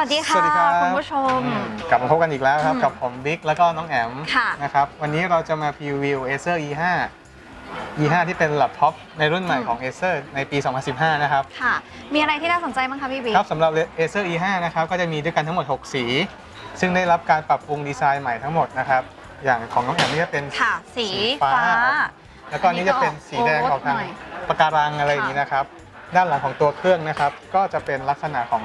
วัสดีค่ะสวัสดีครับ คุณผู้ชม กลับมาพบกันอีกแล้วครับอืมกับผมบิ๊กแล้วก็น้องแอมค่ะ นะครับ วันนี้เราจะมาพรีวิว Acer E5 E5 ที่เป็นแล็ปท็อปในรุ่นใหม่ของ Acer ในปี 2015 นะครับ ค่ะ มีอะไรที่น่าสนใจบ้างคะพี่บิ๊ก ครับสำหรับ Acer E5 นะครับ ก็จะมีด้วยกันทั้งหมด 6 สี ซึ่งได้รับการปรับปรุงดีไซน์ใหม่ทั้งหมดนะครับ อย่างของน้องแอมนี่จะเป็น ค่ะ สีฟ้า ฟ้า แล้วก็อันนี้จะเป็นสีแดงออกทางหน่อยปะการังอะไรอย่างนี้นะครับ ด้านหลังของตัวเครื่องนะครับ ก็จะเป็นลักษณะของ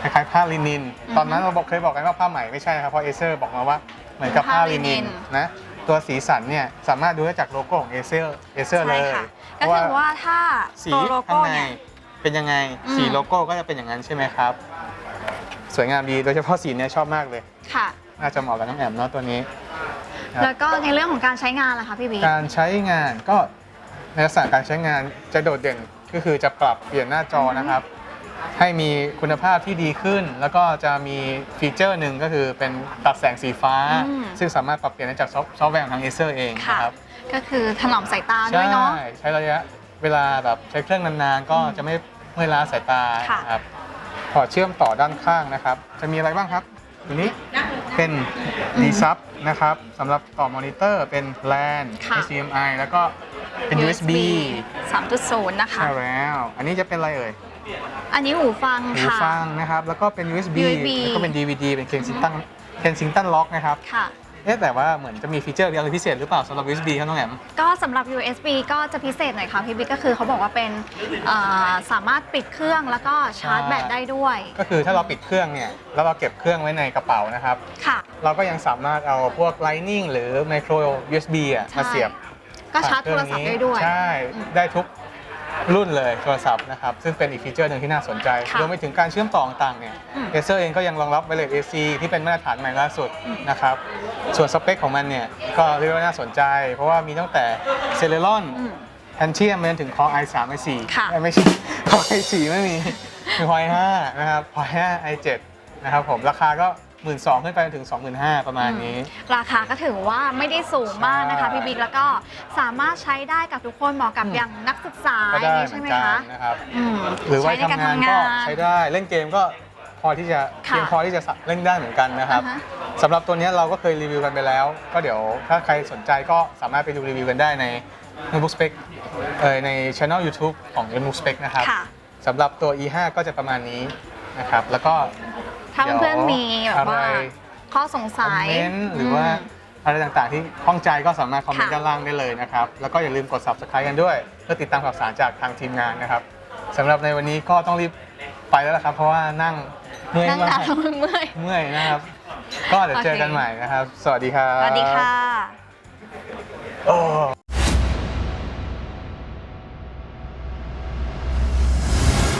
คล้ายๆผ้าลินิน ตอนนั้นเราบอกเคยบอกกันว่าผ้าไหมไม่ใช่ครับเพราะเอเซอร์บอกมาว่าเหมือนกับผ้าลินินนะตัวสีสันเนี่ยสามารถดูได้จากโลโก้ของเอเซอร์เอเซอร์เลใช่ยค่ะเพก็ราะคือว่าถ้าสีตัวโลข้าโก้งในเนี่ยเป็นยังไงอืมสีโลโก้ก็จะเป็นอย่างนั้นใช่ไหมครับ สวยงามดีโดยเฉพาะสีเนี้ยชอบมากเลยค่ะน่าจะเหมาะกับน้องแอมเนาะตัวนี้ครับแล้วก็ในเรื่องของการใช้งานล่ะคะพี่บิ๊กการใช้งานก็ในลักษณะการใช้งานจะโดดเด่นก็คือจะปรับเปลี่ยนหน้าจอนะครับ ให้มีคุณภาพที่ดีขึ้น แล้วก็จะมีฟีเจอร์หนึ่งก็คือเป็นตัดแสงสีฟ้า อืม ซึ่งสามารถปรับเปลี่ยนได้จากซอฟซอฟต์แวร์ของทาง Acer เองค่ะ นะครับ ก็คือถนอมสายตาด้ใช่วยเนาะใช้ระยะเวลาแบบใช้เครื่องนานๆ ก็อืมจะไม่เมื่อยล้าสายตาค่ะนะครับพอร์ตเชื่อมต่อด้านข้างนะครับ จะมีอะไรบ้างครับทีนี้เป็น D sub นะครับสำหรับต่อมอนิเตอร์เป็น LAN ค่ะ HDMI แล้วก็เป็น USB 3.0 นะคะ ใช่แล้ว อันนี้จะเป็นอะไรเอ่ย อันนี้หูฟังหูค่ะ ฟังนะครับ แล้วก็เป็น USB USB แล้วก็เป็น DVD เป็น Kensington Kensington Lock นะครับ ค่ะ เอ๊ะแต่ว่าเหมือนจะมีฟีเจอร์อะไรพิเศษหรือเปล่าสำหรับ USB ครับน้องแอม ก็สำหรับ USB ก็จะพิเศษหน่อยค่ะพี่บิ๊กก็คือเขาบอกว่าเป็นเอ่อสามารถปิดเครื่องแล้วก็ชาร์จแบตได้ด้วย ก็คือถ้าเราปิดเครื่องเนี่ยแล้วเราเก็บเครื่องไว้ในกระเป๋านะครับ ค่ะ เราก็ยังสามารถเอาพวก Lightning หรือ Micro USB อะใช่ มาเสียบก็ชาร์จโทรศัพท์ได้ด้วย ใช่อืมได้ทุก รุ่นเลยโทรศัพท์นะครับ ซึ่งเป็นอีกฟีเจอร์หนึ่งที่น่าสนใจค่ะรวมไปถึงการเชื่อมต่อต่างๆเนี่ยอืมเอเซอร์เองก็ยังรองรับ Wireless AC ที่เป็นมาตรฐานใหม่ล่าสุดอืม นะครับ ส่วนสเปคของมันเนี่ย ก็เรียกว่าน่าสนใจ เพราะว่ามีตั้งแต่ Celeron อืมแทนเทียมไปจนถึง Core i3 i4 ค่ะเอ้ยไม่ใช่ Core i4 ไม่มีมี Core i5 นะครับ Core i5 i7 นะครับผมราคาก็ 1 2 0 0 0ขึ้นไปจนถึง 25,000ประมาณนี้ ราคาก็ถือว่าไม่ได้สูงมากนะคะใช่พี่บิ๊กแล้วก็สามารถใช้ได้กับทุกคนเหมาะกับอืมอย่างนักศึกษาก็อได้ย่างนี้เหมืใช่อนไหมกันคะนะครับ อืมหรือว่าใช้ในการทำงานทำก็งาน ใช้ได้เล่นเกมก็พอที่จะค่ะเพียงพอที่จะเล่นได้เหมือนกันนะครับอ่าฮะ สำหรับตัวเนี้ยเราก็เคยรีวิวกันไปแล้ว ก็เดี๋ยวถ้าใครสนใจก็สามารถไปดูรีวิวกันได้ใน Notebook Spec เอ่อใน Channel YouTube ของ Notebook Spec นะครับค่ะ สำหรับตัว E5 ก็จะประมาณนี้นะครับแล้วก็ ถ้าเพื่อนๆมีแบบว่าอะไร ข้อสงคอสัมย เมนต์หรือว่ามอะไรต่างๆที่ข้องใจก็สามารถคอมเมนต์ค่ะ ด้านล่างได้เลยนะครับ แล้วก็อย่าลืมกด subscribe กันด้วย เพื่อติดตามข่าวสารจากทางทีมงานนะครับสำหรับในวันนี้ก็ต้องรีบไปแล้วละครับ เพราะว่านั่งเมื่อยนั่งมานากนเมื่อย เมื่อยนะครับ ก็เดี๋ยวเจอกันโอเคใหม่นะครับ สวัสดีครับสวัสดีค่ะ โอ้